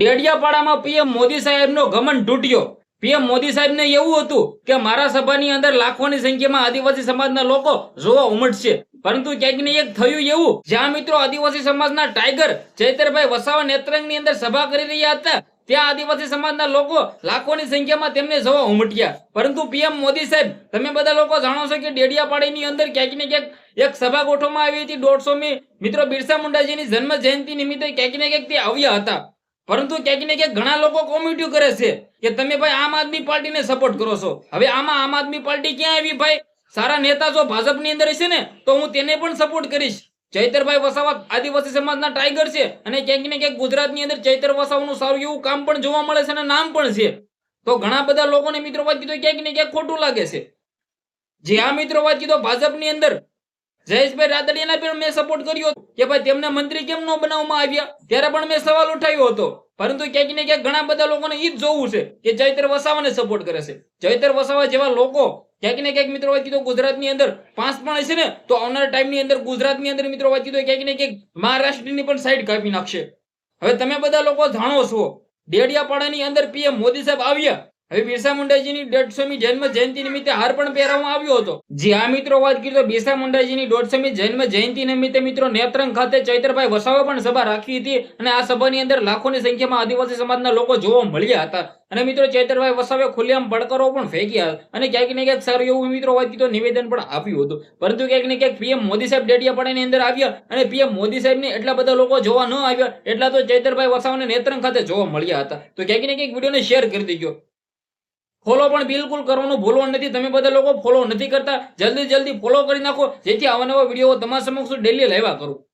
ડેડિયાપાડામાં PM Modi સાહેબનો ગમન તૂટ્યો. PM Modi સાહેબને એવું હતું કે મારા સભાની અંદર લાખોની સંખ્યામાં આદિવાસી સમાજના લોકો જોવા ઉમટશે. પરંતુ ક્યાંક ને એક થયું એવું, જ્યાં મિત્રો આદિવાસી સમાજના ટાઈગર ચૈતરભાઈ વસાવા નેત્રંગની અંદર સભા કરી રહ્યા હતા, ત્યાં આદિવાસી સમાજના લોકો લાખોની સંખ્યામાં તેમને જોવા ઉમટ્યા. પરંતુ પીએમ મોદી સાહેબ, તમે બધા લોકો જાણો છો કે ડેડિયાપાડીની અંદર ક્યાંક ને ક્યાંક એક સભા ગોઠવવામાં આવી હતી. દોઢસોમી મિત્રો બિરસા મુંડાજીની જન્મ જયંતિ નિમિત્તે ક્યાંક ને ક્યાંક તે આવ્યા હતા. પરંતુ ક્યાંક ને ક્યાંક ઘણા લોકો કોમેન્ટ્યુ કરે છે કે તમે ભાઈ આમ આદમી પાર્ટીને સપોર્ટ કરો છો. હવે આમાં આમ આદમી પાર્ટી ક્યાં આવી ભાઈ? સારા નેતા જો ભાજપની અંદર હશે ને, તો હું તેને પણ સપોર્ટ કરીશ. ચૈતરભાઈ વસાવા આદિવાસી સમાજના ટાઈગર છે અને ક્યાંક ને ક્યાંક ગુજરાતની અંદર ચૈતર વસાવાનું સારું એવું કામ પણ જોવા મળે છે અને નામ પણ છે. તો ઘણા બધા લોકોને મિત્રો વાત કીધું, ક્યાંક ને ક્યાંક ખોટું લાગે છે. જે આ મિત્રો વાત કીધો ભાજપની અંદર, જયેશભાઈ રાદડિયાના પણ મેં સપોર્ટ કર્યો કે ભાઈ તેમને મંત્રી કેમ ન બનાવવામાં આવ્યા? ત્યારે પણ મેં સવાલ ઉઠાવ્યો હતો. પરંતુ ક્યાંક ને ક્યાંક ઘણા બધા લોકોને એ જ જોવું છે કે જયતર વસાવાને સપોર્ટ કરે છે. જયતર વસાવા જેવા લોકો ક્યાંક ને ક્યાંક મિત્રો વાત કીધો ગુજરાતની અંદર પાંચ પણ હશે ને, તો આવનારા ટાઈમની અંદર ગુજરાતની અંદર મિત્રો વાત કીધું ક્યાંક ને ક્યાંક મહારાષ્ટ્રની પણ સાઈડ કાપી નાખશે. હવે તમે બધા લોકો જાણો છો ડેડિયાપાડાની અંદર પીએમ મોદી સાહેબ આવ્યા હવે બિરસા મુંડાજીની દોઢસોમી જન્મ જયંતિ નિમિત્તે હાર પણ પહેરવામાં આવ્યો હતો. જે આ મિત્રો, વાત કરી તો બિરસા મુંડાજીની દોઢસોમી જન્મ જયંતિ નિમિત્તે મિત્રો નેત્રંગ ખાતે ચૈતરભાઈ વસાવા પણ સભા રાખી હતી અને આ સભાની અંદર લાખોની સંખ્યામાં આદિવાસી સમાજના લોકો જોવા મળ્યા હતા. અને મિત્રો ચૈતરભાઈ વસાવે ખુલ્લેઆમ પડકારો પણ ફેંક્યા અને ક્યાંક ને ક્યાંક સારું એવું મિત્રો વાત કીધું નિવેદન પણ આપ્યું હતું. પરંતુ ક્યાંક ને ક્યાંક પીએમ મોદી સાહેબ ડેડિયા પણ એની અંદર આવ્યા અને પીએમ મોદી સાહેબને એટલા બધા લોકો જોવા ન આવ્યા, એટલા તો ચૈતરભાઈ વસાવાને નેત્રંગ ખાતે જોવા મળ્યા હતા. તો ક્યાંક ને ક્યાંક વિડીયોને શેર કરી દેજો ફોલો પણ બિલકુલ કરવાનું ભૂલવાનું નથી. તમે બધા લોકો ફોલો નથી કરતા. જલ્દી જલ્દી ફોલો કરી નાખો. જેથી આવા નવા વીડિયો તમારા સમક્ષ ડેલી લેવા કરું.